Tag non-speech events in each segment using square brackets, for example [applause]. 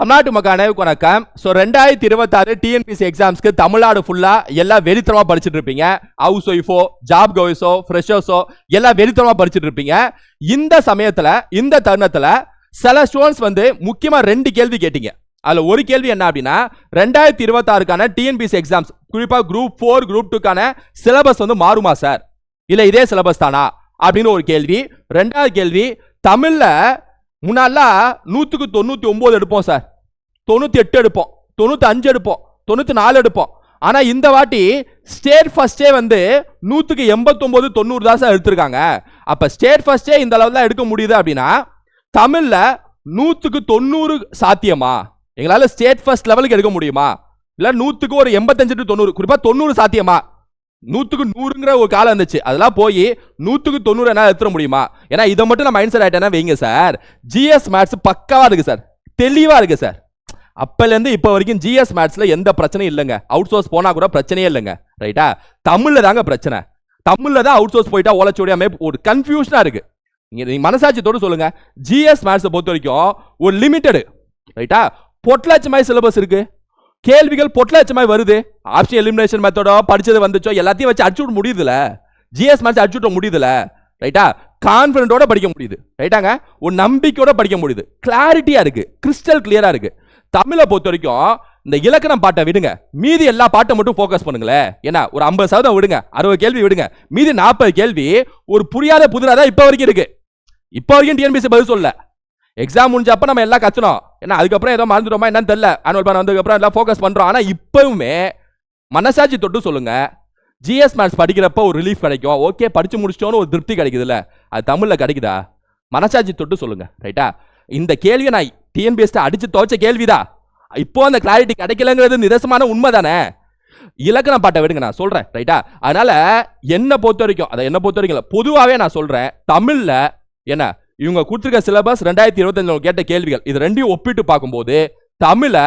தமிழ்நாட்டு மக்கான வணக்கம். ஸோ ரெண்டாயிரத்தி இருபத்தாறு டிஎன்பிசி எக்ஸாம்ஸ்க்கு தமிழ்நாடு ஃபுல்லாக எல்லாம் வெளித்தரமாக படிச்சுட்டு இருப்பீங்க. ஹவுஸ் ஒய்ஃபோ ஜாப் கோய்ஸோ ஃப்ரெஷர்ஸோ எல்லாம் வெளித்தரமாக படிச்சுட்டு இருப்பீங்க. இந்த சமயத்தில் இந்த தருணத்தில் சில ஸ்டூடெண்ட்ஸ் வந்து முக்கியமாக ரெண்டு கேள்வி கேட்டீங்க. அதில் ஒரு கேள்வி என்ன அப்படின்னா ரெண்டாயிரத்தி இருபத்தாறுக்கான டிஎன்பிசி எக்ஸாம்ஸ் குறிப்பாக குரூப் ஃபோர் குரூப் டூக்கான சிலபஸ் வந்து மாறுமா சார் இல்லை இதே சிலபஸ் தானா? அப்படின்னு ஒரு கேள்வி. ரெண்டாவது கேள்வி தமிழில் முன்னாடிலாம் நூற்றுக்கு தொண்ணூற்றி ஒம்பது எடுப்போம் சார் தொண்ணூற்றி எட்டு எடுப்போம் தொண்ணூற்றி அஞ்சு எடுப்போம் தொண்ணூற்றி நாலு எடுப்போம். ஆனால் இந்த வாட்டி ஸ்டேட் ஃபஸ்ட்டே வந்து நூற்றுக்கு எண்பத்தொம்போது தொண்ணூறு தான் சார் எடுத்திருக்காங்க. அப்போ ஸ்டேட் ஃபஸ்ட்டே இந்த அளவு தான் எடுக்க முடியுது அப்படின்னா தமிழில் நூற்றுக்கு தொண்ணூறு சாத்தியமா? எங்களால் ஸ்டேட் ஃபர்ஸ்ட் லெவலுக்கு எடுக்க முடியுமா? இல்லை நூற்றுக்கு ஒரு எண்பத்தஞ்சு டு தொண்ணூறு குறிப்பாக தொண்ணூறு சாத்தியமா? நூற்றுக்கு நூறுங்கிற ஒரு காலம் இருந்துச்சு. அதெல்லாம் போய் நூற்றுக்கு தொண்ணூறு என்ன எடுத்துட முடியுமா? ஏன்னா இதை மட்டும் நான் மைண்ட் செட் ஆகிட்டேன்னா வைங்க சார் ஜிஎஸ் மேத்ஸ் பக்காவாக இருக்குது சார் தெளிவாக இருக்குது சார் அப்போலேருந்து இப்போ வரைக்கும் ஜிஎஸ் மேத்ஸில் எந்த பிரச்சனையும் இல்லைங்க. அவுட் சோர்ஸ் போனால் கூட பிரச்சனையே இல்லைங்க. ரைட்டா தமிழில் தாங்க பிரச்சனை. தமிழில் தான் அவுட் சோர்ஸ் போயிட்டா ஓலச்சோடியாமே ஒரு கன்ஃபியூஷனாக இருக்குது நீங்கள் நீங்கள் மனசாட்சியத்தோடு சொல்லுங்கள் ஜிஎஸ் மேத்ஸை பொறுத்த வரைக்கும் ஒரு லிமிட்டடு ரைட்டா பொட்லாச்சமாய் சிலபஸ் இருக்கு. கேள்விகள் பொட்டலாச்சமாய் வருது. ஆப்ஷன் எலிமினேஷன் மெத்தடோ படிச்சது வந்துச்சோ எல்லாத்தையும் வச்சு அடிச்சு விட முடியுதுல. ஜிஎஸ் மேட்ச் அடிச்சு விட முடியுதுல. ரைட்டா கான்ஃபிடென்ட்டோட படிக்க முடியுது. ரைட்டாங்க ஒரு நம்பிக்கையோட படிக்க முடியுது. கிளாரிட்டியா இருக்கு. கிறிஸ்டல் கிளியரா இருக்கு. தமிழை பொறுத்த வரைக்கும் இந்த இலக்கணம் பாட்டை விடுங்க. மீதி எல்லா பாட்டை மட்டும் ஃபோக்கஸ் பண்ணுங்களேன். ஏன்னா ஒரு ஐம்பது சதவீதம் விடுங்க. அறுபது கேள்வி விடுங்க. மீதி நாற்பது கேள்வி ஒரு புரியாத புதிராக தான் இப்போ வரைக்கும் இருக்கு. இப்போ வரைக்கும் டிஎன்பிசி பதில் சொல்ல எக்ஸாம் முடிஞ்சப்ப நம்ம எல்லாம் கத்துனோம். ஏன்னா அதுக்கப்புறம் ஏதோ மறந்துட்டோமா என்னன்னு தெரியல. ஆனுவல் பிளான் வந்ததுக்கப்புறம் எல்லாம் ஃபோக்கஸ் பண்ணுறோம் ஆனால் இப்போவுமே மனசாட்சி தொட்டு சொல்லுங்க. ஜிஎஸ் மேத்ஸ் படிக்கிறப்ப ஒரு ரிலீஃப் கிடைக்கும். ஓகே படித்து முடிச்சிட்டோன்னு ஒரு திருப்தி கிடைக்குதுல்ல. அது தமிழில் கிடைக்குதா? மனசாட்சி தொட்டு சொல்லுங்க. ரைட்டா இந்த கேள்வியை நான் டிஎன்பிஎஸ்ட அடிச்சு துவைச்ச கேள்விதா இப்போ அந்த கிளாரிட்டி கிடைக்கலங்கிறது நிதர்சமான உண்மை தானே இலக்கண பாட்டை விடுங்க நான் சொல்றேன். ரைட்டா அதனால என்னை பொறுத்த வரைக்கும் அதை என்ன பொறுத்த வரைக்கும் பொதுவாகவே நான் சொல்றேன். தமிழில் என்ன இவங்க கொடுத்துருக்க சிலபஸ் ரெண்டாயிரத்தி இருபத்தஞ்சு கேட்ட கேள்விகள். இது ரெண்டையும் ஒப்பிட்டு பார்க்கும்போது தமிழை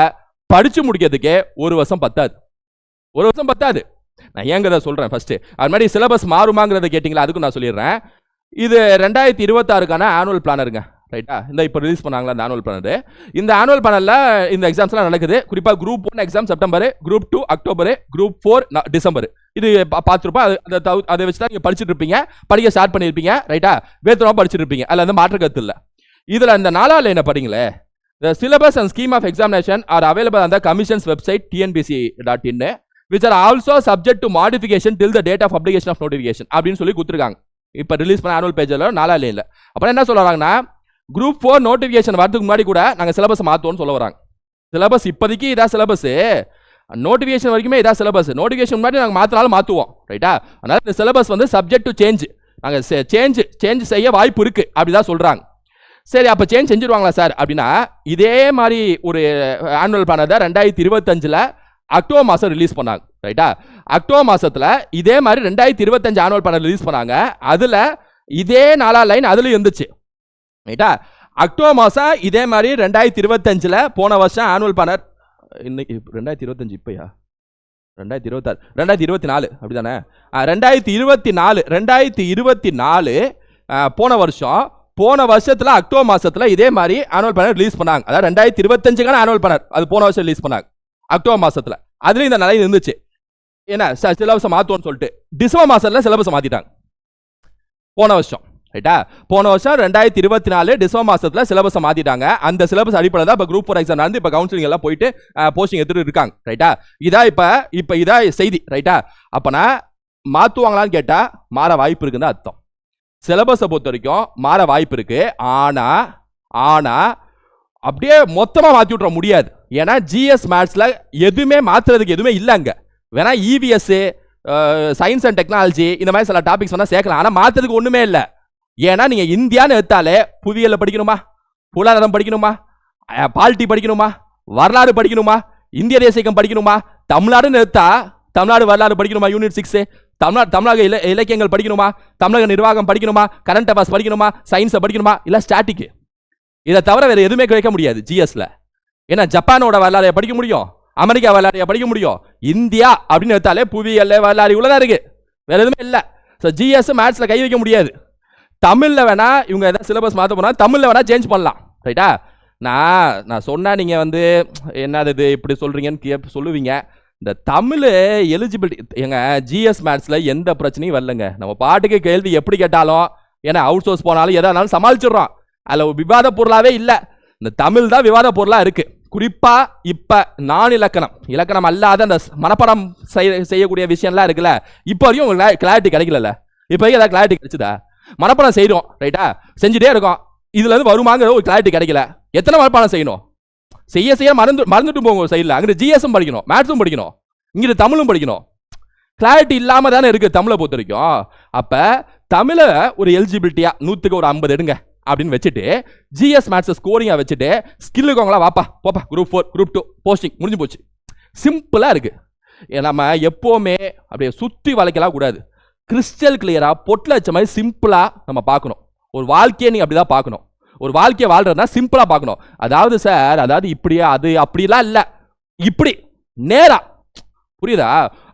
படித்து முடிக்கிறதுக்கே ஒரு வருஷம் பத்தாது. ஒரு வருஷம் பத்தாது. நான் ஏங்கிறத சொல்கிறேன் ஃபஸ்ட்டு அது மாதிரி சிலபஸ் மாறுமாங்கிறத கேட்டிங்களா? அதுக்கும் நான் சொல்லிடுறேன். இது ரெண்டாயிரத்தி இருபத்தாறுக்கான ஆனுவல் பிளானருங்க ரைட்டா இந்த இப்போ ரிலீஸ் பண்ணாங்களா அந்த ஆனுவல் பேனல் இந்த ஆனுவல் பேனலில் இந்த எக்ஸாம்ஸ்லாம் நடக்குது. குறிப்பாக group one exam September group two October group four December இது பா- அது அதை தவு- அதை வச்சு தான் நீங்கள் படிச்சுட்டு இருப்பீங்க. படிக்க ஸ்டார்ட் பண்ணியிருப்பீங்க. ரைட்டா வேத்தனமாக படிச்சுட்டு இருப்பீங்க. அதில் வந்து மாற்று கருத்து இல்லை. இதில் இந்த நாலாவில் என்ன படிங்களே? The syllabus and scheme of examination are available அந்த கமிஷன்ஸ் வெப்சைட் டிஎன்பிசி டாட் இன்னு which are also subject to modification till the date of application of notification அப்படின்னு சொல்லி கொடுத்துருக்காங்க. இப்போ ரிலீஸ் பண்ண ஆனுவல் பேஜில் நாலா லைனில் அப்புறம் என்ன சொல்கிறாங்கன்னா குரூப் ஃபோர் நோட்டிஃபிகேஷன் வரதுக்கு முன்னாடி கூட நாங்கள் சிலபஸ் மாற்றுவோம்னு சொல்ல வராங்க. சிலபஸ் இப்போதைக்கு இதான் சிலபஸ்ஸு நோட்டிஃபிகேஷன் வரைக்குமே இதான் சிலபஸ் நோட்டிஃபிகேஷன் முன்னாடி நாங்கள் மாற்றினாலும் மாற்றுவோம் ரைட்டா அதனால் இந்த சிலபஸ் வந்து சப்ஜெக்ட் டு சேஞ்ச் நாங்கள் சேஞ்ச் சேஞ்ச் செய்ய வாய்ப்பு இருக்குது அப்படி தான் சொல்கிறாங்க சரி அப்போ சேஞ்ச் செஞ்சுருவாங்களா சார் அப்படின்னா இதே மாதிரி ஒரு ஆனுவல் பிளானதை ரெண்டாயிரத்தி இருபத்தஞ்சில் அக்டோபர் மாதம் ரிலீஸ் பண்ணாங்க. ரைட்டா அக்டோபர் மாதத்தில் இதே மாதிரி ரெண்டாயிரத்தி இருபத்தஞ்சு ஆனுவல் பிளானர் ரிலீஸ் பண்ணாங்க. அதில் இதே நாலா லைன் அதுலேயும் இருந்துச்சு. ரைட்டா அக்டோபர் மாதம் இதே மாதிரி ரெண்டாயிரத்தி இருபத்தஞ்சில் போன வருஷம் ஆனுவல் பண்ணர் இன்னைக்கு ரெண்டாயிரத்தி இருபத்தஞ்சு இப்போயா? ரெண்டாயிரத்தி இருபத்தாறு ரெண்டாயிரத்தி இருபத்தி நாலு அப்படிதானே? தானே ரெண்டாயிரத்தி இருபத்தி நாலு ரெண்டாயிரத்தி இருபத்தி நாலு போன வருஷம் போன வருஷத்தில் அக்டோபர் மாதத்தில் இதே மாதிரி ஆனுவல் பிளானர் ரிலீஸ் பண்ணாங்க. அதாவது ரெண்டாயிரத்தி இருபத்தஞ்சுக்கான ஆனுவல் பிளானர் அது போன வருஷம் ரிலீஸ் பண்ணாங்க. அக்டோபர் மாதத்தில் அதுலேயும் இந்த நிலையில் இருந்துச்சு. ஏன்னா சிலபஸை மாற்றுவோம்னு சொல்லிட்டு. டிசம்பர் மாதத்தில் சிலபஸை மாற்றிட்டாங்க போன வருஷம். ரைட்டா போன வருஷம் ரெண்டாயிரத்தி இருபத்தி நாலு டிசம்பர் மாசத்துல சிலபஸை மாத்திட்டாங்க. அந்த சிலபஸ் அடிப்படையில் தான் இப்போ குரூப் ஃபோர் எக்ஸாம் நடந்து இப்போ கவுன்சிலிங் எல்லாம் போயிட்டு போஸ்டிங் எடுத்துட்டு இருக்காங்க. ரைட்டா இதா இப்போ இப்போ இதா செய்தி. ரைட்டா அப்பனா மாத்துவாங்களான்னு கேட்டா மாற வாய்ப்பு இருக்குன்னு அர்த்தம். சிலபஸை பொறுத்த வரைக்கும் மாற வாய்ப்பு இருக்கு. ஆனா ஆனா அப்படியே மொத்தமா மாத்தி விட்ற முடியாது. ஏன்னா ஜிஎஸ் மேத்ஸ்ல எதுவுமே மாத்துறதுக்கு எதுவுமே இல்லைங்க வேணா E EVS science and technology இந்த மாதிரி சில டாபிக்ஸ் வேணா சேர்க்கலாம். ஆனா மாத்துறதுக்கு ஒண்ணுமே இல்லை. ஏன்னா நீங்க இந்தியான்னு எடுத்தாலே புவியியல்ல படிக்கணுமா? பொருளாதாரம் படிக்கணுமா? பாலிட்டி படிக்கணுமா? வரலாறு படிக்கணுமா? இந்திய தேசியம் படிக்கணுமா? தமிழ்நாடுன்னு எடுத்தா தமிழ்நாடு வரலாறு படிக்கணுமா? யூனிட் சிக்ஸ் தமிழ்நாடு தமிழக இல இலக்கியங்கள் படிக்கணுமா? தமிழக நிர்வாகம் படிக்கணுமா? கரண்ட் அஃபேர்ஸ் படிக்கணுமா? சயின்ஸை படிக்கணுமா? இல்லை ஸ்டாட்டிக் இதை தவிர வேறு எதுவுமே கிடைக்க முடியாது ஜிஎஸ்ல ஏன்னா ஜப்பானோட வரலாறைய படிக்க முடியும். அமெரிக்கா வரலாறைய படிக்க முடியும். இந்தியா அப்படின்னு எடுத்தாலே புவியியல் வரலாறு இவ்வளோதான் இருக்குது வேறு எதுவுமே இல்லை. ஸோ ஜிஎஸ் மேத்ஸில் கை வைக்க முடியாது. தமிழில் வேணா இவங்க எதாவது சிலபஸ் மாற்ற போனால் தமிழில் வேணா சேஞ்ச் பண்ணலாம். ரைட்டா நான் நான் சொன்னால் நீங்கள் வந்து என்னது இது இப்படி சொல்கிறீங்கன்னு கே சொல்லுவீங்க. இந்த தமிழ் எலிஜிபிலிட்டி எங்க ஜிஎஸ் மேத்ஸ்ல எந்த பிரச்சனையும் வரலங்க. நம்ம பாட்டுக்கு கேள்வி எப்படி கேட்டாலும் ஏன்னா அவுட் சோர்ஸ் போனாலும் எதானாலும் சமாளிச்சிடுறோம். அதில் விவாத பொருளாகவே இல்லை. இந்த தமிழ் தான் விவாத பொருளாக இருக்குது குறிப்பாக இப்போ நான் இலக்கணம். இலக்கணம் அல்லாத அந்த மனப்படம் மனப்பாடம் செய்ய செய்யக்கூடிய விஷயம்லாம் இருக்குல்ல இப்போ வரையும் உங்களுக்கு கிளாரிட்டி கிடைக்கல இப்போ வரைக்கும் ஏதாவது கிளாரிட்டி கிடைச்சதா? மனப்பாடம் செய்கிறோம் ரைட்டா செஞ்சுட்டே இருக்கோம். இதுல இருந்து வருமாங்கிற ஒரு கிளாரிட்டி கிடைக்கல. எத்தனை மனப்பாடம் செய்யணும்? செய்ய செய்ய மறந்து மறந்துட்டு போங்க ஒரு சைடில் அங்கிட்டு ஜிஎஸும் படிக்கணும் மேத்ஸும் படிக்கணும் இங்கிட்டு தமிழும் படிக்கணும். கிளாரிட்டி இல்லாம தானே இருக்கு தமிழை பொறுத்த வரைக்கும். அப்ப தமிழை ஒரு எலிஜிபிலிட்டியா நூத்துக்கு ஒரு ஐம்பது எடுங்க அப்படின்னு வச்சுட்டு ஜிஎஸ் மேத்ஸ் ஸ்கோரிங்கா வச்சுட்டு ஸ்கில்லுக்கு அவங்களா வாப்பா போப்பா group four group two posting முடிஞ்சு போச்சு. சிம்பிளாக இருக்கு. நம்ம எப்போவுமே அப்படியே சுத்தி வளைக்கலாம் கூடாது. கிறிஸ்டல் கிளியராக பொட்டில் வச்ச மாதிரி சிம்பிளாக நம்ம பார்க்கணும். ஒரு வாழ்க்கையை நீ அப்படிதான் பார்க்கணும். ஒரு வாழ்க்கையை வாழ்றதுனா சிம்பிளாக பார்க்கணும். அதாவது சார் அதாவது இப்படியா அது அப்படிலாம் இல்லை. இப்படி நேராக புரியுதா?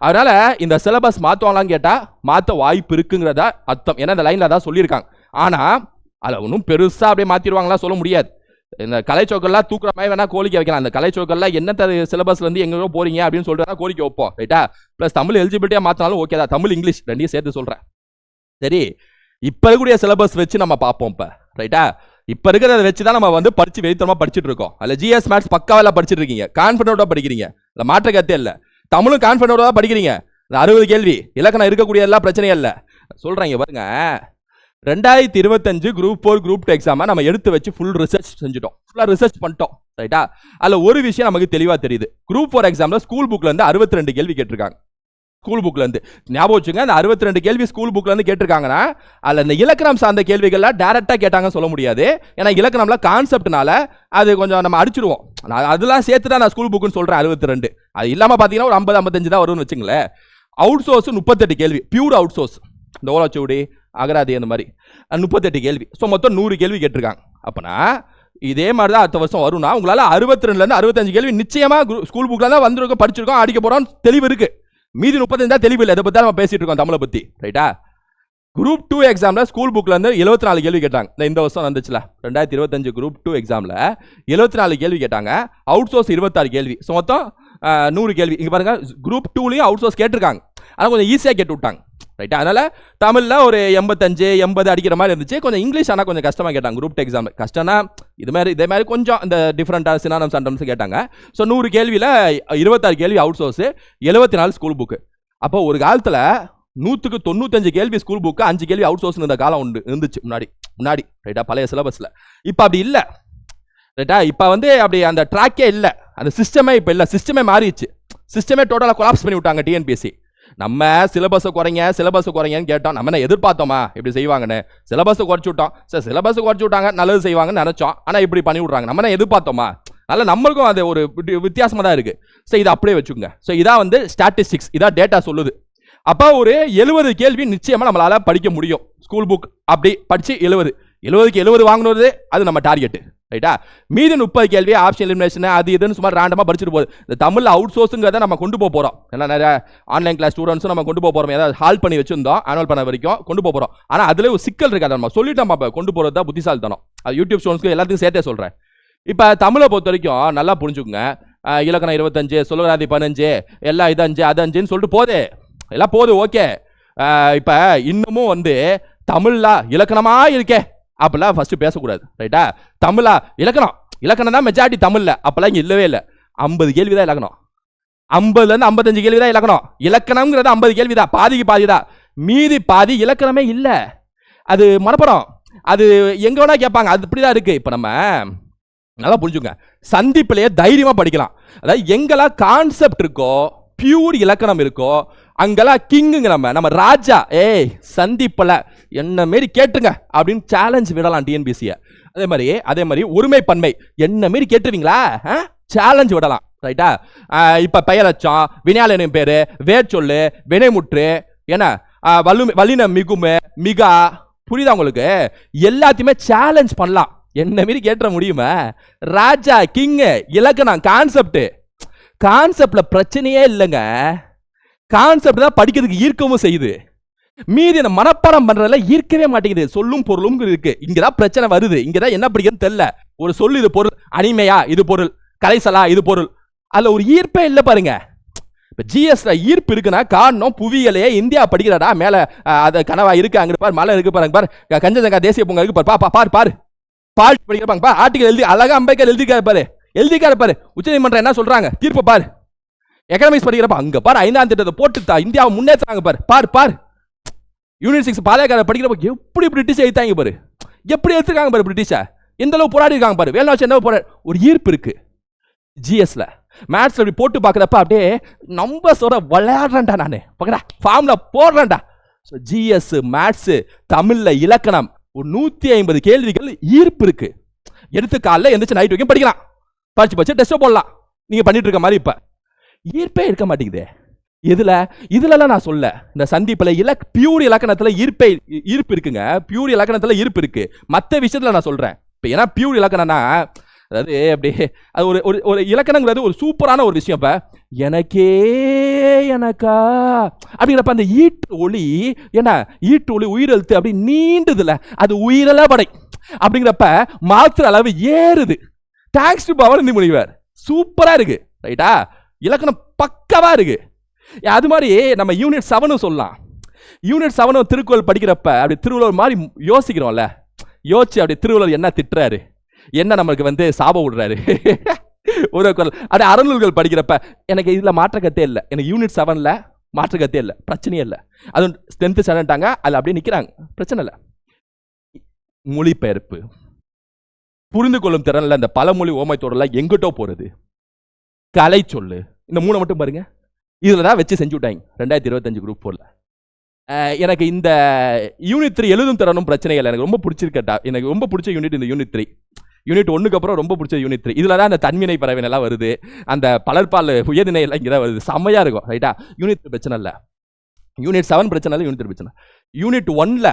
அதனால் இந்த சிலபஸ் மாற்றுவாங்களான்னு கேட்டால் மாற்ற வாய்ப்பு இருக்குங்கிறத அர்த்தம். ஏன்னா இந்த லைனில் தான் சொல்லியிருக்காங்க. ஆனால் அதை ஒன்றும் பெருசாக அப்படியே மாற்றிடுவாங்களா சொல்ல முடியாது. இந்த கலைச்சோக்கெல்லாம் தூக்குற மாதிரி வேணா கோரிக்கை வைக்கலாம். அந்த கலைச்சோக்கெல்லாம் என்ன சிலபஸ்ல இருந்து எங்கேயோ போறீங்க அப்படின்னு சொல்லிட்டு கோரிக்கை வைப்போம். ரைட்டா பிளஸ் தமிழ் எலிஜிபிலிட்டியா மாத்தினாலும் ஓகே தான். தமிழ் இங்கிலீஷ் ரெண்டையும் சேர்த்து சொல்கிறேன் சரி. இப்போ இருக்கக்கூடிய சிலபஸ் வச்சு நம்ம பார்ப்போம் இப்போ. ரைட்டா இப்போ இருக்கிறத வச்சு தான் நம்ம வந்து படிச்சு வெறித்தனமாக படிச்சுட்டு இருக்கோம். அதில் ஜிஎஸ் மேட்ஸ் பக்காவெல்லாம் படிச்சுட்டு இருக்கீங்க. கான்ஃபிடென்ட்டாக படிக்கிறீங்க. இல்லை மாற்ற கத்தே இல்லை. தமிழும் கான்ஃபிடென்ட்டாக படிக்கிறீங்க. அறுபது கேள்வி இலக்கணம் இருக்கக்கூடிய எல்லாம் பிரச்சனையும் இல்லை. சொல்கிறேங்க பாருங்க. ரெண்டாயிரத்தி இருபத்தஞ்சு குரூப் ஃபோர் குரூப் டூ எக்ஸாமை நம்ம எடுத்து வச்சு ஃபுல் ரிசர்ச் செஞ்சுட்டோம். ஃபுல்லாக ரிசர்ச் பண்ணிட்டோம். ரைட்டா அதில் ஒரு விஷயம் நமக்கு தெளிவாக தெரியுது. குரூப் ஃபோர் எக்ஸாமில் ஸ்கூல் புக்லேருந்து அறுபத்தி ரெண்டு கேள்வி கேட்டிருக்காங்க. ஸ்கூல் புக்லேருந்து ஞாபகம் வச்சுங்க அந்த அறுபத்தி ரெண்டு கேள்வி ஸ்கூல் புக்லேருந்து கேட்டிருக்காங்கன்னா அதில் இந்த இலக்கணம் சார்ந்த கேள்விகள்லாம் டேரெக்டாக கேட்டாங்கன்னு சொல்ல முடியாது. ஏன்னா இலக்கணம்லாம் கான்செப்ட்னால அது கொஞ்சம் நம்ம அடிச்சிருவோம். நான் அதெல்லாம் சேர்த்து தான் நான் ஸ்கூல் புக்குன்னு சொல்கிறேன் அறுபத்தி ரெண்டு அது இல்லாமல் பார்த்தீங்கன்னா ஒரு ஐம்பது ஐம்பத்தஞ்சு தான் வரும்னு வச்சுங்களேன். அவுட் சோர்ஸ் முப்பத்தெட்டு கேள்வி. பியூர் அவுட் சோர்ஸ் இந்த ஓலாச்சூடி அகராதி அந்த மாதிரி. முப்பத்தெட்டு கேள்வி. ஸோ மொத்தம் நூறு கேள்வி கேட்டிருக்காங்க. அப்போனா இதே மாதிரி தான் அடுத்த வருஷம் வரும்னா உங்களால் அறுபத்தி ரெண்டுலேருந்து அறுபத்தஞ்சு கேள்வி நிச்சயமாக ஸ்கூல் புக்கில் தான் வந்திருக்கோம் படிச்சிருக்கோம் அடிக்க போகிறோம் தெளிவு இருக்குது மீதி முப்பத்தஞ்சு தான் தெளிவு இல்லை. இதை பற்றி நம்ம பேசிட்டு இருக்கோம் தமிழை பற்றி ரைட்டா குரூப் டூ எக்ஸாமில் ஸ்கூல் புக்லேருந்து எழுபத்தி நாலு கேள்வி கேட்டாங்க. இந்த வருஷம் வந்துச்சுல ரெண்டாயிரத்தி இருபத்தஞ்சு குரூப் டூ எக்ஸாமில் எழுபத்தி நாலு கேள்வி கேட்டாங்க. அவுட் சோர்ஸ் இருபத்தாறு கேள்வி. ஸோ மொத்தம் நூறு கேள்வி. இங்கே பாருங்க குரூப் டூலையும் அவுட் சோர்ஸ் கேட்டிருக்காங்க. ஆனால் கொஞ்சம் ஈஸியாக கேட்டு விட்டாங்க. ரைட்டா அதனால் தமிழில் ஒரு எண்பத்தஞ்சு எண்பது அடிக்கிற மாதிரி இருந்துச்சு. கொஞ்சம் இங்கிலீஷ் ஆனால் கொஞ்சம் கஷ்டமாக கேட்டாங்க. குரூப் எக்ஸாம் கஷ்டம்னா இது மாதிரி இதே மாதிரி கொஞ்சம் இந்த டிஃப்ரெண்ட்டாக சினானம் சண்டம்ஸ் கேட்டாங்க. ஸோ நூறு கேள்வியில் இருபத்தாறு கேள்வி அவுட் சோர்ஸு எழுபத்தி நாலு ஸ்கூல் புக்கு அப்போ ஒரு காலத்தில் நூற்றுக்கு தொண்ணூத்தஞ்சு கேள்வி ஸ்கூல் புக்கு அஞ்சு கேள்வி அவுட் சோர்ஸ் இருந்த காலம் உண்டு இருந்துச்சு. முன்னாடி முன்னாடி ரைட்டா பழைய சிலபஸில் இப்போ அப்படி இல்லை. ரைட்டா இப்போ வந்து அப்படி அந்த ட்ராக்கே இல்லை. அந்த சிஸ்டமே இப்போ இல்லை. சிஸ்டமே மாறிடுச்சு. சிஸ்டமே டோட்டலாக கொலாப்ஸ் பண்ணி விட்டாங்க டிஎன்பிஎஸ்சி நம்ம சிலபஸை குறைங்க சிலபஸை குறைங்கன்னு கேட்டோம் நம்ம என்ன எதிர்பார்த்தோமா? இப்படி செய்வாங்கன்னு. சிலபஸை குறைச்சி விட்டோம் சார் சிலபஸை குறைச்சி விட்டாங்க நல்லது செய்வாங்கன்னு நினச்சோம். ஆனால் இப்படி பண்ணி விட்றாங்க. நம்ம என்ன எதிர்பார்த்தோமா? அதனால் நம்மளுக்கும் அது ஒரு வித்தியாசமாக தான் இருக்குது ஸோ இதை அப்படியே வச்சுக்கோங்க. ஸோ இதான் வந்து ஸ்டாட்டிஸ்டிக்ஸ் இதான் டேட்டா சொல்லுது. அப்போ ஒரு எழுபது கேள்வி நிச்சயமாக நம்மளால் படிக்க முடியும். ஸ்கூல் புக் அப்படி படித்து எழுபது எழுபதுக்கு எழுபது வாங்கினது அது நம்ம டார்கெட்டு ரைட்டா மீதி முப்பது கேள்வி ஆப்ஷன் எலிமினேஷன் அது இதுன்னு சும்மா ரேண்டமாக படிச்சுட்டு போகுது. இந்த தமிழ் அவுட் சோர்ஸுங்கிறத நம்ம கொண்டு போக போகிறோம் ஏன்னா நிறைய ஆன்லைன் கிளாஸ் ஸ்டூடெண்ட்ஸும் நம்ம கொண்டு போக போகிறோம் ஏதாவது ஹால் பண்ணி வச்சிருந்தோம் ஆனுவல் பண்ண வரைக்கும் கொண்டு போக போகிறோம் ஆனால் அதில் ஒரு சிக்கல் இருக்காது நம்ம சொல்லிட்டு நம்ம கொண்டு போகிறது தான் புத்திசாலித்தனம். அது யூடியூப் ஸ்டூடெண்ட்ஸ்க்கு எல்லாத்துக்கும் சேர்த்தே சொல்கிறேன் இப்போ தமிழை பொறுத்த வரைக்கும் நல்லா புரிஞ்சுக்குங்க. இலக்கணம் இருபத்தஞ்சு சொல்லராதி பதினஞ்சு எல்லாம் இது அஞ்சு அது அஞ்சுன்னு சொல்லிட்டு போதே. எல்லாம் போகுது ஓகே இப்போ இன்னமும் வந்து தமிழ்ல இலக்கணமாக இருக்கே. அப்போல்லாம் ஃபஸ்ட்டு பேசக்கூடாது ரைட்டா தமிழா? இலக்கணம். இலக்கணம் தான் மெஜாரிட்டி தமிழில். அப்போல்லாம் இங்கே இல்லவே இல்லை. ஐம்பது கேள்வி தான் இலக்கணம். ஐம்பதுலேருந்து ஐம்பத்தஞ்சு கேள்வி தான் இலக்கணம். இலக்கணம்ங்கிறது ஐம்பது கேள்வி தான் பாதிக்கு பாதி தான் மீதி பாதி இலக்கணமே இல்லை. அது மனப்படம். அது எங்கே வேணால் கேட்பாங்க. அது இப்படி தான் இருக்குது இப்போ நம்ம நல்லா புரிஞ்சுங்க சந்திப்பிலேயே தைரியமாக படிக்கலாம். அதாவது எங்கெல்லாம் கான்செப்ட் இருக்கோ பியூர் இலக்கணம் இருக்கோ அங்கெல்லாம் கிங்குங்க நம்ம நம்ம ராஜா. ஏய் சந்திப்பில். என்ன மாரி கேட்டுருங்க அப்படின்னு சேலஞ்ச் விடலாம் டிஎன்பிசியை அதே மாதிரி அதே மாதிரி ஒருமை பன்மை என்ன மாரி கேட்டுருவீங்களா? சேலஞ்ச் விடலாம். ரைட்டா இப்போ பெயரச்சம் வினையாளனின் பேர் வேர்ச்சொல்லு வினைமுற்று என்ன? ஆஹ் வல்லு வல்லின மிகுமு மிகா. புரியுதா உங்களுக்கு? எல்லாத்தையுமே சேலஞ்ச் பண்ணலாம். என்ன மாரி கேட்டுற முடியுமா? ராஜா கிங்கு இலக்கணம் கான்செப்ட் கான்செப்ட்ல பிரச்சனையே இல்லைங்க. கான்செப்ட் தான் படிக்கிறதுக்கு ஈர்க்கவும் செய்யுது. மீதி இந்த மனப்பாடம் பண்றதுல ஈர்க்கவே மாட்டேங்குது. சொல்லும் பொருளும் இருக்கு. இங்கதான் பிரச்சனை வருது. இங்கதான் என்ன படிக்கிறதுன்னு தெரியல. ஒரு சொல் இது பொருள். அனிமையா இது பொருள். கலைசலா இது பொருள். அதுல ஒரு ஈர்ப்பே இல்லை பாருங்க. இப்போ ஜிஎஸ்ல ஈர்ப்பு இருக்குன்னா காரணம் புவியலையே இந்தியா படிக்கிறாடா? மேல அது கனவா இருக்கு அங்க பாரு மலை இருக்கு பாருங்க பாரு. கஞ்சஜங்கா தேசிய பூங்கா இருக்கு பாரு. பா பார் பாரு. பாரு பால் படிக்கிறப்பாங்க ஆர்டிகல் எழுதி அழகா அம்பேத்கர் எழுதிக்காரு பாரு. எழுதிக்காரு பாரு. உச்சநீதிமன்றம் என்ன சொல்றாங்க? தீர்ப்பு பாரு. எக்கனாமிக்ஸ் படிக்கிறப்ப அங்க பாரு ஐந்தாம் திட்டத்தை போட்டு தா இந்தியாவை முன்னேற்றாங்க பாரு. பாரு பாரு. யூனிட் சிக்ஸ் பாளையக்கார படிக்கிறப்ப எப்படி பிரிட்டிஷ் எழுத்தாங்க பாரு. எப்படி எடுத்துருக்காங்க பாரு பிரிட்டிஷை எந்த அளவு போராடி இருக்காங்க பாரு. வேலுநாச்சி என்ன போராடி ஒரு ஈர்ப்பு இருக்கு. ஜிஎஸ்ல மேத்ஸ்ல இப்படி போட்டு பார்க்குறப்ப அப்படியே நம்பர்ஸோட விளையாடுறேன்டா நான். பார்க்கடா ஃபார்ம்ல போடுறேன்டா. ஸோ ஜிஎஸ் மேட்ஸு தமிழில் இலக்கணம். ஒரு நூற்றி ஐம்பது கேள்விகள் ஈர்ப்பு இருக்கு. எடுத்து காலைல எந்திரிச்சு நைட் வரைக்கும் படிக்கலாம். படிச்சு படிச்சு டெஸ்ட்டை போடலாம். நீங்கள் பண்ணிட்டு இருக்க மாதிரி இப்போ. ஈர்ப்பே இருக்க மாட்டேங்குதே. இதில் இதுலலாம் நான் சொல்ல. இந்த சந்திப்பில் இலக் பியூர் இலக்கணத்தில் ஈர்ப்பே ஈர்ப்பு இருக்குங்க. பியூர் இலக்கணத்தில் ஈர்ப்பு இருக்குது மற்ற விஷயத்துல நான் சொல்கிறேன் இப்போ ஏன்னா பியூர் இலக்கணம்னா அதாவது அப்படியே அது ஒரு ஒரு ஒரு இலக்கணங்கிறது ஒரு சூப்பரான ஒரு விஷயம் இப்போ. எனக்கே எனக்கா? அப்படிங்கிறப்ப அந்த ஈட்டு ஒளி என்ன ஈட்டு ஒளி உயிரெழுத்து அப்படி நீண்டுதில்ல அது உயிரெல்லாம் படை. அப்படிங்கிறப்ப மாத்திர அளவு ஏறுது. தேங்க்ஸ் டு பவனந்தி முனிவர் சூப்பராக இருக்குது ரைட்டா இலக்கணம் பக்கவாக இருக்கு. அது மாதிரி நம்ம யூனிட் செவனும் சொல்லலாம். யூனிட் செவனும் திருக்குறள் படிக்கிறப்ப அப்படி திருவள்ளுவர் மாதிரி யோசிக்கிறோம்ல. யோசிச்சு அப்படி திருவள்ளுவர் என்ன திட்டுறாரு? என்ன நம்மளுக்கு வந்து சாபம் விடுறாரு [laughs] ஒரு குரல். அப்படியே அறநூல்கள் படிக்கிறப்ப எனக்கு இதில் மாற்றக்கத்தே இல்லை. எனக்கு யூனிட் செவன்ல மாற்றக்கத்தே இல்லை. பிரச்சனையே இல்லை. அதுவும் ஸ்ட்ரென்த்து செவன்ட்டாங்க அதில் அப்படியே நிற்கிறாங்க பிரச்சனை இல்லை. மொழிபெயர்ப்பு. புரிந்து கொள்ளும் திறன்ல இந்த பழமொழி ஓமைத்தோடலாம் எங்கிட்டோ போகிறது கலை சொல்லு. இந்த மூணை மட்டும் பாருங்க. இதில் தான் வச்சு செஞ்சு விட்டாங்க. ரெண்டாயிரத்தி இருபத்தஞ்சு குரூப் ஃபோரில் எனக்கு இந்த யூனிட் த்ரீ எழுதும் தரணும் பிரச்சனை இல்லை. எனக்கு ரொம்ப பிடிச்சிருக்கட்டா எனக்கு ரொம்ப பிடிச்ச யூனிட் இந்த யூனிட் த்ரீ யூனிட் ஒன்றுக்கு அப்புறம் ரொம்ப பிடிச்ச யூனிட் த்ரீ இதில் தான் அந்த தன்வினை பறவைனெல்லாம் வருது. அந்த பலர்பால் உயர்நிலை எல்லாம் இங்கே தான் வருது. செம்மையா இருக்கும் ரைட்டா யூனிட் த்ரீ பிரச்சனை இல்லை. யூனிட் செவன் பிரச்சனை இல்லை யூனிட் த்ரீ பிரச்சனை யூனிட் ஒன்ல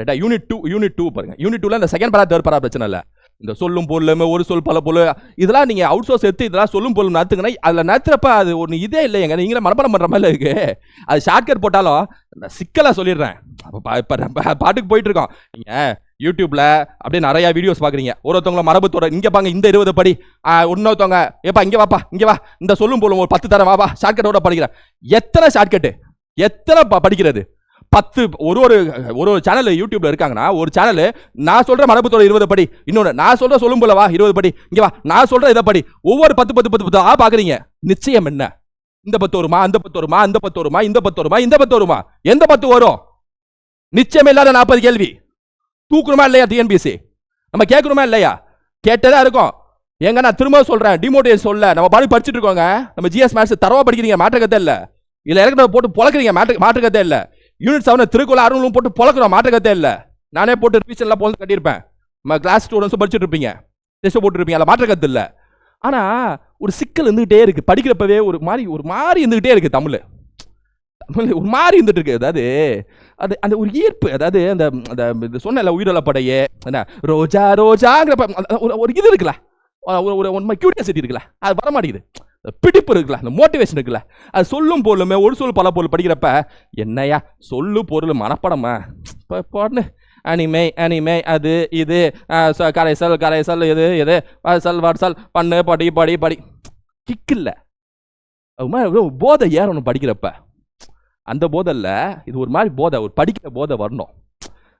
ரைட்டா யூனிட் டூ யூனிட் டூ பாருங்க. யூனிட் டூவில் அந்த செகண்ட் பரா தேர்ட் பரா பிரச்சனை இல்லை. இந்த சொல்லும் பொருளுமே ஒரு சொல் பல பொருள். இதெல்லாம் நீங்கள் அவுட் சோர்ஸ் எடுத்து இதெல்லாம் சொல்லும் பொருள் நடத்துங்கன்னா அதில் நடத்துறப்ப அது ஒன்று இதே இல்லைங்க நீங்களே மனப்பாடம் பண்ணுற மாதிரி இருக்கு. அது ஷார்ட்கட் போட்டாலும் நான் சிக்கலாக சொல்லிடுறேன். அப்போ பா- இப்போ பாட்டுக்கு போயிட்டுருக்கோம். நீங்கள் நீங்க யூடியூப்ல அப்படியே நிறைய வீடியோஸ் பாக்குறீங்க ஒருத்தவங்கள மரபுத்தோட இங்க பாங்க இந்த இருபது படி. இன்னொருத்தவங்க ஏப்பா இங்க வாப்பா இங்க வா. இந்த சொல்லும் போலும் ஒரு பத்து தரம் வாப்பா ஷார்ட்கட்டோட படிக்கிறேன். எத்தனை ஷார்ட்கட்டு எத்தனை ப- படிக்கிறது? பத்து ஒரு ஒரு ஒரு ஒரு சேனல் யூடியூப்ல இருக்காங்கன்னா ஒரு சேனல் நான் சொல்ற மரபுத்தோட இருபது படி இன்னொன்று நான் சொல்ற சொல்லும் போல வா இருபது படி இங்க வா நான் சொல்ற இதை படி ஒவ்வொரு பத்து பத்து பத்து பத்து ஆ பாக்குறீங்க. நிச்சயம் என்ன? இந்த பத்து வருமா அந்த பத்து வருமா அந்த பத்து வருமா இந்த பத்து வருமா இந்த பத்து வருமா? எந்த பத்து வரும்? நிச்சயம் இல்லாத நாற்பது கேள்வி. தூக்கணுமா இல்லையா டிஎன்பிசி நம்ம கேட்கணுமா இல்லையா? கேட்டதா இருக்கும். எங்க நான் திரும்ப சொல்றேன் டிமோட்டிவேட் சொல்ல. நம்ம பாடி படிச்சுட்டு இருக்கோங்க. நம்ம ஜிஎஸ் மேத்ஸ் தரவா படிக்கிறீங்க மாற்றக்கத்தை இல்லை. இல்லை இறக்கத்தை போட்டு பொழக்கிறீங்க மாற்ற மாற்றக்கத்தை இல்லை. யூனிட் செவனை திருக்குள்ள அருணும் போட்டு பொழக்கிறோம் மாற்றக்கத்தே இல்லை. நானே போட்டு ரிவிஷன்லாம் போட்டு கட்டியிருப்பேன். நம்ம கிளாஸ் ஸ்டூடெண்ட்ஸும் படிச்சுட்டு இருப்பீங்க. டெஸ்ட் போட்டுருப்பீங்க. அதில் மாற்றக்கத்து இல்லை. ஆனால் ஒரு சிக்கல் இருந்துகிட்டே இருக்குது படிக்கிறப்பவே ஒரு மாதிரி ஒரு மாதிரி இருந்துகிட்டே இருக்குது தமிழ். தமிழ் ஒரு மாதிரி இருந்துட்டு இருக்கு. அதாவது அது அந்த ஒரு ஈர்ப்பு. அதாவது அந்த அந்த இது சொன்னல உயிரிழ படையே என்ன ரோஜா ரோஜாங்கிற அந்த ஒரு ஒரு இது இருக்குல்ல. ஒரு ஒரு உண்மை கியூரியாசிட்டி இருக்குல்ல. அது வர மாட்டேங்குது பிடிப்பு இருக்குல்ல அந்த மோட்டிவேஷன் இருக்குல்ல அது சொல்லும் பொருளுமே ஒரு சொல் பல பொருள் படிக்கிறப்ப என்னையா சொல்லு பொருள் மனப்படமா? இப்போ போடனு அனிமை அனிமை அது இது கரைசல் கரைசல் இது இது வசல் வசல் பண்ணு படி படி படி. கிக்கில்ல இல்லை. அது மாதிரி போதை ஏறணும் படிக்கிறப்ப. அந்த போதை இல்லை இது ஒரு மாதிரி போதை ஒரு படிக்கிற போதை வரணும்.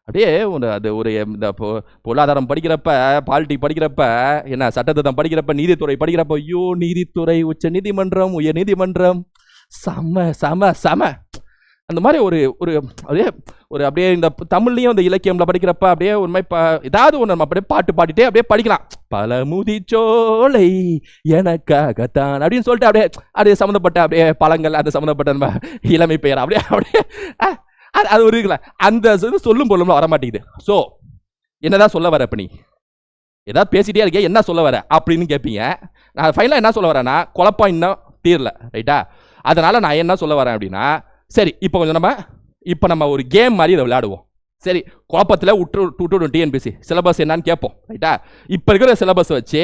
அப்படியே ஒரு அது ஒரு இந்த பொ- பொருளாதாரம் படிக்கிறப்ப பாலிட்டி படிக்கிறப்ப என்ன சட்டத்திட்டம் படிக்கிறப்ப நீதித்துறை படிக்கிறப்ப ஐயோ நீதித்துறை உச்ச நீதிமன்றம் உயர் நீதிமன்றம். சம சம சம. அந்த மாதிரி ஒரு ஒரு அப்படியே ஒரு அப்படியே இந்த தமிழ்லையும் இந்த இலக்கியம்ல படிக்கிறப்ப அப்படியே ஒரு மாதிரி ப- ஏதாவது ஒன்று நம்ம அப்படியே பாட்டு பாடிட்டே அப்படியே படிக்கலாம். பல முதிச்சோலை எனக்காகத்தான் அப்படின்னு சொல்லிட்டு அப்படியே அது சம்மந்தப்பட்ட அப்படியே பழங்கள் அது சம்மந்தப்பட்ட நம்ம இளமை பெயர் அப்படியே அப்படியே அது அது ஒரு இருக்குல்ல அந்த இது சொல்லும் பொருளும் வர மாட்டேங்குது ஸோ என்னதான் சொல்ல வர அப்படி நீ? ஏதாவது பேசிட்டே இருக்கே என்ன சொல்ல வர? அப்படின்னு கேட்பீங்க நான் ஃபைனலாக என்ன சொல்ல வரேன்னா குழப்பம் இன்னும் தீரல ரைட்டா அதனால் நான் என்ன சொல்ல வரேன் அப்படின்னா சரி இப்போ கொஞ்சம் நம்ம இப்போ நம்ம ஒரு கேம் மாதிரி இதை விளையாடுவோம். சரி குழப்பத்தில் உற்று டூ டூ டிஎன்பிசி சிலபஸ் என்னன்னு கேட்போம் ரைட்டா இப்போ இருக்கிற சிலபஸ் வச்சு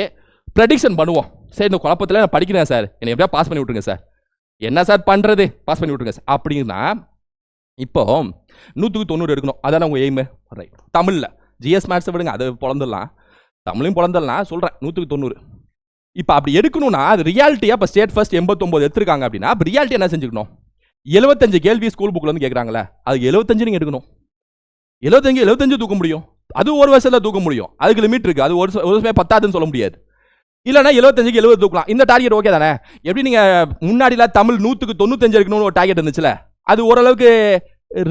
ப்ரெடிக்ஷன் பண்ணுவோம். சரி இந்த குழப்பத்தில் நான் படிக்கிறேன் சார் என்னை எப்படியா பாஸ் பண்ணி விட்ருங்க சார் என்ன சார் பண்ணுறது பாஸ் பண்ணி விட்ருங்க சார் அப்படின்னா இப்போ நூற்றுக்கு தொண்ணூறு எடுக்கணும். அதான உங்கள் எய்மு ரைட் தமிழில். ஜிஎஸ் மேக்ஸை விடுங்க அது பிறந்துடலாம் தமிழையும் பிறந்தலாம் சொல்கிறேன் நூற்றுக்கு தொண்ணூறு. இப்போ அப்படி எடுக்கணும்னா அது ரியாலிட்டியாக இப்போ ஸ்டேட் ஃபர்ஸ்ட் எண்பத்தொம்போது எடுத்திருக்காங்க அப்படின்னா அப்போ ரியாலிட்டி என்ன செஞ்சுக்கணும்? எழுபத்தஞ்சு கேள்வி ஸ்கூல் புக்கில் வந்து கேட்குறாங்களே அது எழுபத்தஞ்சு நீங்கள் எடுக்கணும். எழுபத்தஞ்சு எழுபத்தஞ்சு தூக்க முடியும். அது ஒரு வருஷத்தில் தூக்க முடியும். அதுக்கு லிமிட் இருக்குது அது ஒரு ஒரு வருஷமே பத்தாதுன்னு சொல்ல முடியாது. இல்லைனா எழுபத்தஞ்சுக்கு எழுபது தூக்கலாம். இந்த டார்கெட் ஓகே தானே? எப்படி நீங்கள் முன்னாடிலாம் தமிழ் நூற்றுக்கு தொண்ணூத்தஞ்சு எடுக்கணும்னு ஒரு டார்கெட் இருந்துச்சுல? அது ஓரளவுக்கு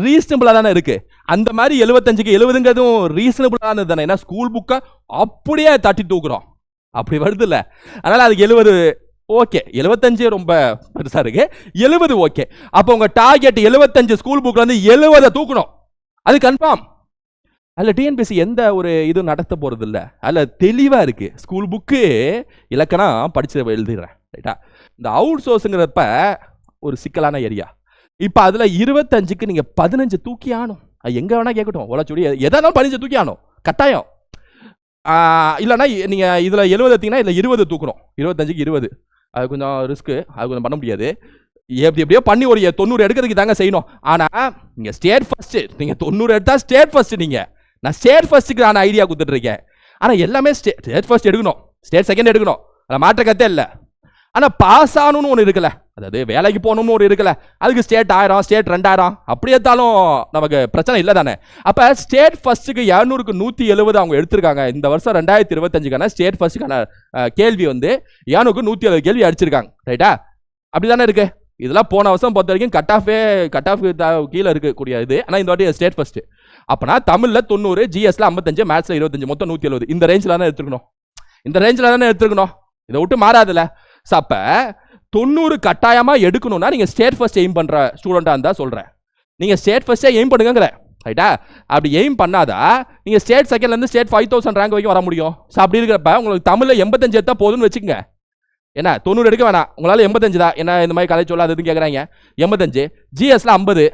ரீசனபிளாக தானே இருக்குது அந்த மாதிரி எழுபத்தஞ்சுக்கு எழுபதுங்கிறதும் ரீசனபிளானது தானே ஏன்னா ஸ்கூல் புக்கை அப்படியே தட்டி தூக்குறோம். அப்படி வருது இல்லை அதனால் அதுக்கு எழுபது ஓகே எழுபத்தஞ்சு ரொம்ப பெருசாக இருக்குது எழுபது ஓகே அப்போ உங்கள் டார்கெட் எழுபத்தஞ்சு ஸ்கூல் புக்கில் வந்து எழுபதை தூக்கணும் அது கன்ஃபார்ம் அதில் டிஎன்பிசி எந்த ஒரு இதுவும் நடத்த போகிறது இல்லை அதில் தெளிவாக இருக்குது ஸ்கூல் புக்கு இலக்கணம் படிச்சு எழுதிடுறேன். ரைட்டா இந்த அவுட் சோர்ஸுங்கிறப்ப ஒரு சிக்கலான ஏரியா இப்போ அதில் இருபத்தஞ்சுக்கு நீங்கள் பதினஞ்சு தூக்கி ஆகணும் அது எங்கே வேணால் கேட்கட்டும். உலச்சுடி எதானாலும் பதினஞ்சு தூக்கி ஆகணும் கட்டாயம். இல்லைன்னா நீங்கள் இதில் எழுபது எடுத்தீங்கன்னா இதில் இருபது தூக்கணும். இருபத்தஞ்சுக்கு இருபது. அது கொஞ்சம் ரிஸ்க்கு அது கொஞ்சம் பண்ண முடியாது. எப்படி எப்படியோ பண்ணி ஒரு தொண்ணூறு எடுக்கிறதுக்கு தாங்க செய்யணும். ஆனால் நீங்கள் ஸ்டேட் ஃபஸ்ட்டு நீங்கள் தொண்ணூறு எடுத்தால் ஸ்டேட் ஃபஸ்ட்டு நீங்கள் நான் ஸ்டேட் ஃபஸ்ட்டுக்கு நான் ஐடியா கொடுத்துட்ருக்கேன் ஆனால் எல்லாமே ஸ்டே ஸ்டேட் ஃபர்ஸ்ட் எடுக்கணும். ஸ்டேட் செகண்ட் எடுக்கணும். அதில் மாற்ற கத்தே இல்லை. ஆனால் பாஸ் ஆகணும்னு ஒன்று இருக்குல்ல அதாவது வேலைக்கு போகணும்னு ஒரு இருக்குல்ல அதுக்கு ஸ்டேட் ஆயிரம் ஸ்டேட் ரெண்டாயிரம். அப்படி எடுத்தாலும் நமக்கு பிரச்சனை இல்லை தானே? அப்போ ஸ்டேட் ஃபர்ஸ்ட்டுக்கு இரநூறுக்கு நூற்றி எழுபது அவங்க எடுத்திருக்காங்க. இந்த வருஷம் ரெண்டாயிரத்தி இருபத்தஞ்சுக்கான ஸ்டேட் ஃபர்ஸ்ட்டுக்கான கேள்வி வந்து இரநூறுக்கு நூற்றி எழுபது கேள்வி அடிச்சிருக்காங்க. ரைட்டா அப்படி தானே இருக்கு. இதெல்லாம் போன வருஷம் பொறுத்த வரைக்கும் கட் ஆஃபே கட் ஆஃப் கீழே இருக்கக்கூடிய இது. ஆனால் இந்த வாட்டி ஸ்டேட் ஃபர்ஸ்ட்டு அப்போனா தமிழில் தொண்ணூறு ஜிஎஸ்ல ஐம்பத்தஞ்சு மேத்ஸில் இருபத்தஞ்சு. மொத்தம் நூற்றி எழுபது. இந்த ரேஞ்சில் தானே எடுத்துக்கணும் இந்த ரேஞ்சில் தானே எடுத்துக்கணும் இதை விட்டு மாறாதுல்ல. ஸோ அப்போ தொண்ணூறு கட்டாயமாக எடுக்கணும்னா நீங்கள் ஸ்டேட் ஃபர்ஸ்ட் எய்ம் பண்ணுற ஸ்டூடெண்ட்டாக இருந்தால் சொல்கிறேன் நீங்கள் ஸ்டேட் ஃபர்ஸ்ட்டே எய்ம் பண்ணுங்கிற ரைட்டா அப்படி எய்ம் பண்ணாதா நீங்கள் ஸ்டேட் செகண்ட்லேருந்து ஸ்டேட் ஃபைவ் தௌசண்ட் ரேங்க் வரைக்கும் வர முடியும். ஸோ அப்படி இருக்கிறப்ப உங்களுக்கு தமிழில் எண்பத்தஞ்சு எடுத்தால் போதும்னு வச்சுக்கோங்க. என்ன தொண்ணூறு எடுக்க வேணாம். உங்களால் எண்பத்தஞ்சு தான். என்ன இந்த மாதிரி கலை சொல்ல அதுன்னு கேட்குறாங்க எண்பத்தஞ்சு. ஜிஎஸ்ல ஐம்பது.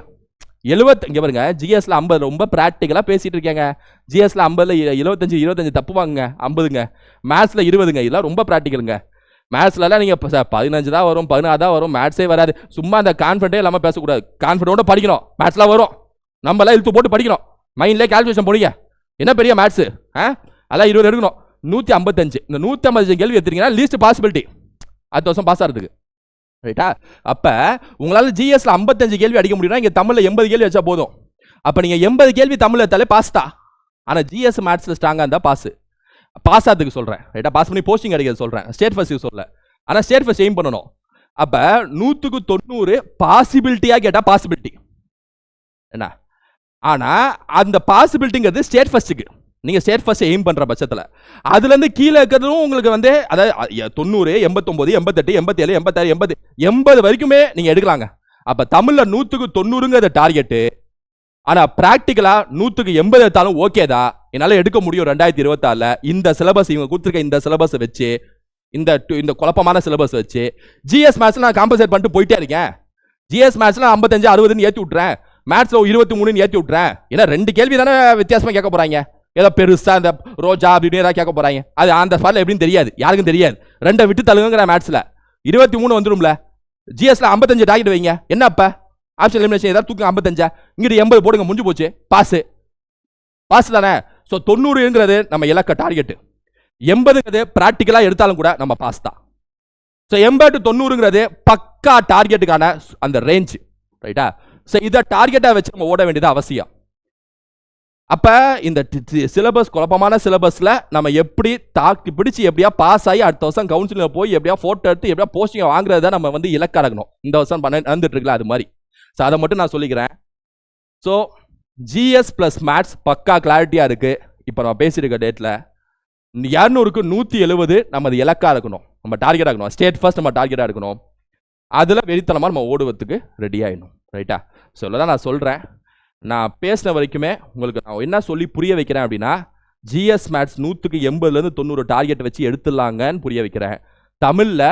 எழுபத்து இங்கே பாருங்க. ஜிஎஸ்ல ஐம்பது. ரொம்ப ப்ராக்டிக்கலாக பேசிகிட்டு இருக்கேங்க. ஜிஎஸ்ல ஐம்பதுல எழுபத்தஞ்சு இருபத்தஞ்சு தப்பு வாங்குங்க. ஐம்பதுங்க. மேத்ஸில் இருபதுங்க. இதெல்லாம் ரொம்ப ப்ராக்டிக்கலுங்க மேத்ஸ்லலாம் நீங்கள் இப்போ பதினஞ்சு தான் வரும் பதினாறு தான் வரும் மேத்ஸே வராது. சும்மா அந்த கான்ஃபிடென்ட்டே இல்லாமல் பேசக்கூடாது. கான்ஃபிடென்ட்டோட படிக்கணும். மேத்ஸ்லாம் வரும். நம்மளாம் இழுத்து போட்டு படிக்கணும். மைண்ட்லேயே கால்குலேஷன் போடுங்க. என்ன பெரிய மேத்ஸு ஆ? அதெல்லாம் இருபது எடுக்கணும். நூற்றி ஐம்பத்தஞ்சு. இந்த நூற்றி ஐம்பத்தஞ்சு கேள்வி எடுத்துட்டீங்கன்னா லீஸ்ட் பாசிபிலிட்டி அடுத்த வருஷம் பாஸ் ஆகிறதுக்கு ரைட்டா அப்போ உங்களால் ஜிஎஸ்ல ஐம்பத்தஞ்சு கேள்வி அடிக்க முடியும்னா இங்கே தமிழில் எண்பது கேள்வி வச்சா போதும். அப்போ நீங்கள் எண்பது கேள்வி தமிழ் எடுத்தாலே பாஸ் தான். ஆனால் ஜிஎஸ் மேத்ஸில் ஸ்ட்ராங்காக இருந்தால் பாஸ் பாஸ் ஆகிறதுக்கு சொல்கிறேன் ரைட்டா பாஸ் பண்ணி போஸ்டிங் கிடைக்கிறது சொல்கிறேன் ஸ்டேட் ஃபர்ஸ்ட்டுக்கு சொல்ல ஆனால் ஸ்டேட் ஃபஸ்ட் எய்ம் பண்ணணும். அப்போ நூற்றுக்கு தொண்ணூறு பாசிபிலிட்டியாக கேட்டால் பாசிபிலிட்டி என்ன? ஆனால் அந்த பாசிபிலிட்டிங்கிறது ஸ்டேட் ஃபஸ்ட்டுக்கு நீங்கள் ஸ்டேட் ஃபஸ்ட்டு எய்ம் பண்ணுற பட்சத்தில். அதுலேருந்து கீழே இருக்கிறதும் உங்களுக்கு வந்து அதாவது தொண்ணூறு எண்பத்தொம்போது எண்பத்தெட்டு எண்பத்தேழு எண்பத்தாறு எண்பது எண்பது வரைக்குமே நீங்கள் எடுக்கலாங்க. அப்போ தமிழில் நூற்றுக்கு தொண்ணூறுங்கிறது டார்கெட்டு ஆனால் ப்ராக்டிக்கலாக நூற்றுக்கு எண்பது எடுத்தாலும் ஓகே தான். என்னால் எடுக்க முடியும் ரெண்டாயிரத்தி இருபத்தாறில். இந்த சிலபஸ் இவங்க கொடுத்துருக்க இந்த சிலபஸை வச்சு இந்த இந்த குழப்பமான சிலபஸ் வச்சு ஜிஎஸ் மேத்ஸில் நான் காம்பன்சேட் பண்ணிட்டு போயிட்டே இருக்கேன். ஜிஎஸ் மேத்ஸில் ஐம்பத்தஞ்சு அறுபதுன்னு ஏற்றி விட்றேன் மேத்ஸில் இருபத்தி மூணுன்னு ஏற்றி விட்றேன் ஏன்னா ரெண்டு கேள்வி தானே வித்தியாசமாக கேட்க போகிறாங்க ஏதோ பெருசாக இந்த ரோஜா அப்படின்னு ஏதாவது கேட்க போகிறாங்க அது அந்த ஸ்பாட்டில் எப்படின்னு தெரியாது. யாருக்கும் தெரியாது. ரெண்டை விட்டு தள்ளுங்கிற மேத்ஸில் இருபத்தி மூணு வந்துடும்ல ஜிஎஸ்ல ஐம்பத்தஞ்சு டாக்கெட் வைங்க. என்னப்பா ஆப்ஷன் எலிமினேஷன் ஏதாவது தூக்கம் ஐம்பத்தஞ்சா. இங்கிட்டு எண்பது போடுங்க முடிஞ்சு போச்சு. பாஸு பாஸ் தானே? ஸோ தொண்ணூறுங்கிறது நம்ம இலக்க டார்கெட்டு எண்பதுங்கிறது ப்ராக்டிக்கலாக எடுத்தாலும் கூட நம்ம பாஸ் தான். ஸோ எண்பது டு தொண்ணூறுங்கிறது பக்கா டார்கெட்டுக்கான அந்த ரேஞ்ச் ரைட்டா ஸோ இதை டார்கெட்டாக வச்சு நம்ம ஓட வேண்டியது அவசியம். அப்போ இந்த சிலபஸ் குழப்பமான சிலபஸில் நம்ம எப்படி தாக்கி பிடிச்சி எப்படியா பாஸ் ஆகி அடுத்த வருஷம் கவுன்சிலில் போய் எப்படியா ஃபோட்டோ எடுத்து எப்படியா போஸ்டிங் வாங்குறத நம்ம வந்து இலக்கடக்கணும். இந்த வருஷம் பண்ண நடந்துட்டு இருக்கலாம் அது மாதிரி. ஸோ அதை மட்டும் நான் சொல்லிக்கிறேன். ஸோ ஜிஎஸ் ப்ளஸ் மேத்ஸ் பக்கா கிளாரிட்டியாக இருக்குது இப்போ நம்ம பேசியிருக்க டேட்டில் இரநூறுக்கு நூற்றி எழுபது நம்ம அது இலக்காக இருக்கணும். நம்ம டார்கெட்டாக இருக்கணும். ஸ்டேட் ஃபர்ஸ்ட் நம்ம டார்கெட்டாக இருக்கணும். அதில் வெறித்தனமாக நம்ம ஓடுவதுக்கு ரெடி ஆகிடணும் ரைட்டா சொல்ல தான் நான் சொல்கிறேன் நான் பேசின வரைக்குமே உங்களுக்கு நான் என்ன சொல்லி புரிய வைக்கிறேன் அப்படின்னா ஜிஎஸ் மேத்ஸ் நூற்றுக்கு எண்பதுலேருந்து தொண்ணூறு டார்கெட் வச்சு எடுத்துடலாங்கன்னு புரிய வைக்கிறேன். தமிழில்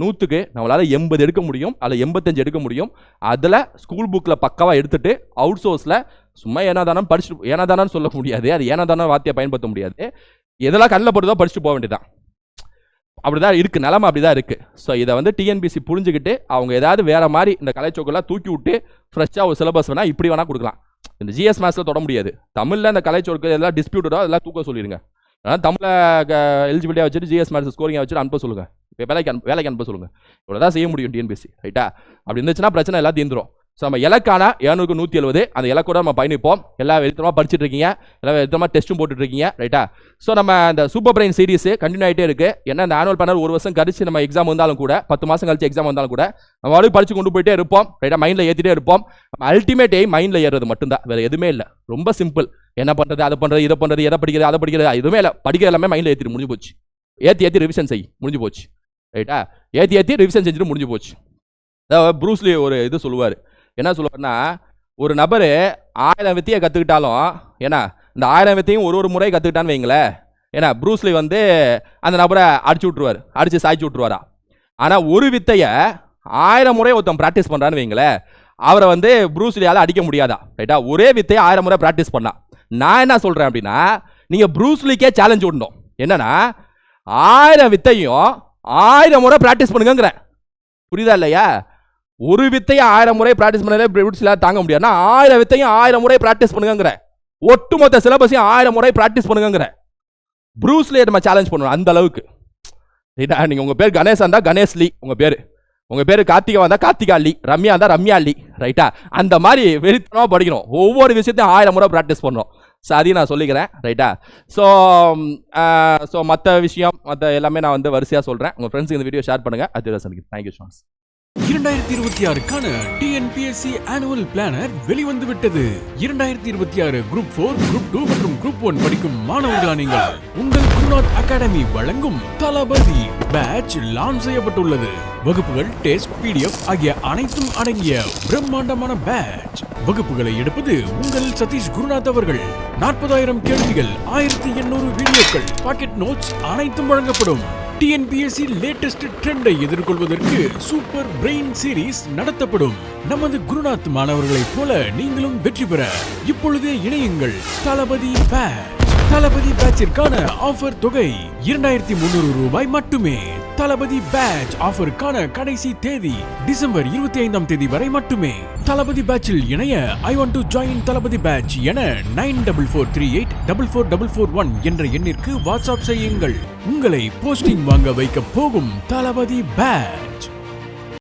நூற்றுக்கு நம்மளால் எண்பது எடுக்க முடியும். அதில் எண்பத்தஞ்சு எடுக்க முடியும். அதில் ஸ்கூல் புக்கில் பக்காவாக எடுத்துட்டு அவுட் சோர்ஸில் சும்மா ஏனாதானம் தானே படிச்சுட்டு ஏனா சொல்ல முடியாது. அது ஏனா வார்த்தையை பயன்படுத்த முடியாது. எதெல்லாம் கண்ணில் போட்டுதோ படிச்சுட்டு போக வேண்டியதான் அப்படிதான் இருக்குது நிலமை அப்படிதான் இருக்குது ஸோ இதை வந்து டிஎன்பிசி புரிஞ்சுக்கிட்டு அவங்க ஏதாவது வேறு மாதிரி இந்த கலைச்சோக்கெல்லாம் தூக்கி விட்டு ஃப்ரெஷ்ஷாக ஒரு சிலபஸ் வேணால் இப்படி வேணால் கொடுக்கலாம். இந்த ஜிஎஸ் மேத்ஸில் தொட முடியாது. தமிழில் இந்த கலைச்சொற்கள் எல்லாம் டிஸ்பியூட்டடோ அதெல்லாம் தூக்க சொல்லிடுங்க. தமிழ எலிஜிபிலிட்டியாக வச்சுட்டு ஜிஎஸ் மேத்ஸ் ஸ்கோரிங்காக வச்சுட்டு அனுப்ப சொல்லுங்கள் இப்போ வேலைக்கு அனுப்ப வேலைக்கு அனுப்ப சொல்லுங்கள் இவ்வளோ தான் செய்ய முடியும் டிஎன்பிசி ரைட்டா அப்படி இருந்துச்சுன்னா பிரச்சனை எல்லாம் தீர்ந்துரும். ஸோ நம்ம இலக்கான இரநூறுக்கு நூற்றி எழுபது அந்த இலக்கோட நம்ம பயணிப்போம். எல்லாம் வெளித்தரமாக படிச்சுட்டு இருக்கீங்க. எல்லா வெளித்தரமாக டெஸ்ட்டும் போட்டுட்டு இருக்கீங்க ரைட்டா ஸோ நம்ம இந்த சூப்பர் பிரெயின் சீரிஸ் கண்டினியூ ஆகிட்டே இருக்குது என்ன இந்த ஆனுவல் பேனல் ஒரு வருஷம் கழிச்சு நம்ம எக்ஸாம் வந்தாலும் கூட பத்து மாதம் கழிச்சு எக்ஸாம் வந்தாலும் கூட நம்ம வாழ்க்கை படித்து கொண்டு போயிட்டே இருப்போம் ரைட்டா மைண்டில் ஏற்றிட்டே இருப்போம். நம்ம அல்டிமேட் எய்ம் மைண்டில் ஏறுறது மட்டும்தான். வேறு எதுவுமே இல்லை. ரொம்ப சிம்பிள் என்ன பண்ணுறது அதை பண்ணுறது இதை பண்ணுறது எதை படிக்கிறது அதை படிக்கிறது எதுவுமே இல்லை. படிக்கிற எல்லாமே மைண்டில் ஏற்றிட்டு முடிஞ்சு போச்சு. ஏற்றி ஏற்றி ரிவிஷன் செய். முடிஞ்சு போச்சு. ரைட்டா ஏற்றி ஏற்றி ரிவிஷன் செஞ்சுட்டு முடிஞ்சு போச்சு. அதாவது ப்ரூஸ்லி ஒரு இது சொல்லுவார். என்ன சொல்லுவார்னா ஒரு நபர் ஆயிரம் வித்தியை கற்றுக்கிட்டாலும் ஏன்னா இந்த ஆயிரம் வித்தையும் ஒரு ஒரு முறை கற்றுக்கிட்டான்னு வைங்களேன். ஏன்னா ப்ரூஸ்லி வந்து அந்த நபரை அடிச்சு விட்ருவார் அடித்து சாய்ச்சி விட்ருவாரா ஆனால் ஒரு வித்தையை ஆயிரம் முறை ஒருத்தன் ப்ராக்டிஸ் பண்ணுறான்னு வைங்களேன். அவரை வந்து ப்ரூஸ்லியால் அடிக்க முடியாதா? ரைட்டா ஒரே வித்தையை ஆயிரம் முறை ப்ராக்டிஸ் பண்ணா. நான் என்ன சொல்கிறேன் அப்படின்னா நீங்கள் ப்ரூஸ்லிக்கே சேலஞ்ச் விடணும். என்னன்னா ஆயிரம் வித்தையும் ஆயிரம் முறை ப்ராக்டிஸ் பண்ணுங்கிறேன் புரியுதா இல்லையா? ஒரு வித்தையை ஆயிரம் முறை ப்ராக்டிஸ் பண்ணாலே ப்ரூஸ்லியால் தாங்க முடியாதுன்னா ஆயிரம் வித்தையும் ஆயிரம் முறை ப்ராக்டிஸ் பண்ணுங்கிறேன் ஒட்டுமொத்த சிலபஸையும் ஆயிரம் முறை ப்ராக்டிஸ் பண்ணுங்கிறேன் ப்ரூஸ்லேயே நம்ம சேலஞ்ச் பண்ணணும் அந்த அளவுக்கு. ரைட்டா நீங்கள் உங்கள் பேர் கணேசா இருந்தால் கணேஷ் லீ உங்கள் பேர். உங்கள் பேர் கார்த்திகா இருந்தால் கார்த்திகா லீ ரம்யா இருந்தால் ரம்யா லீ ரைட்டா அந்த மாதிரி வெறித்தனமாக படிக்கணும். ஒவ்வொரு விஷயத்தையும் ஆயிரம் முறை ப்ராக்டிஸ் பண்ணணும் ஸோ அதையும் நான் சொல்லிக்கிறேன் ரைட்டா ஸோ ஸோ மற்ற விஷயம் மற்ற எல்லாமே நான் வந்து வரிசையாக சொல்கிறேன் உங்கள் ஃப்ரெண்ட்ஸுக்கு இந்த வீடியோ ஷேர் பண்ணுங்கள் அது ரசனுக்கு தேங்க்யூ ஷான்ஸ் இரண்டாயிரத்தி இருபத்தி ஆறுக்கான டிஎன்பிஎஸ்சி ஆனுவல் பிளானர் வெளிவந்து விட்டது இரண்டாயிரத்தி இருபத்தி ஆறு குரூப் போர் குரூப் டூ மற்றும் குரூப் ஒன் படிக்கும் மாணவர்களா நீங்கள் உங்கள் குருநாத் அகாடமி வழங்கும் தளபதி பேட்ச் லான்ச் செய்யப்பட்டுள்ளது. வகுப்புகள் டெஸ்ட் பிடிஎஃப் ஆகிய அனைத்தும் அடங்கிய பிரம்மாண்டமான பேட்ச் வகுப்புகளை எடுப்பது உங்கள் சதீஷ் குருநாத் அவர்கள். நாற்பதாயிரம் கேள்விகள் ஆயிரத்தி எண்ணூறு வீடியோக்கள் பாக்கெட் நோட்ஸ் அனைத்தும் வழங்கப்படும். டிஎன்பிஎஸ்சி லேட்டஸ்ட் ட்ரெண்டை எதிர்கொள்வதற்கு சூப்பர் பிரெயின் சீரிஸ் நடத்தப்படும். நமது குருநாத் மாணவர்களைப் போல நீங்களும் வெற்றி பெற இப்பொழுதே இணையுங்கள் தளபதி பேர் தளபதி பேட்சிற்கான ஆஃபர் தொகை இரண்டாயிரத்தி முன்னூறு ரூபாய் மட்டுமே. தளபதி பேட்ச் ஆஃபருக்கான கடைசி தேதி டிசம்பர் இருபத்தி ஐந்தாம் தேதி வரை மட்டுமே. தளபதி பேட்சில் இணைய I want to join Thalapathy batch என nine double four three eight double four double four one என்ற எண்ணிற்கு வாட்ஸ்அப் செய்யுங்கள். உங்களை போஸ்டிங் வாங்க வைக்க போகும் தளபதி பேட்ச்.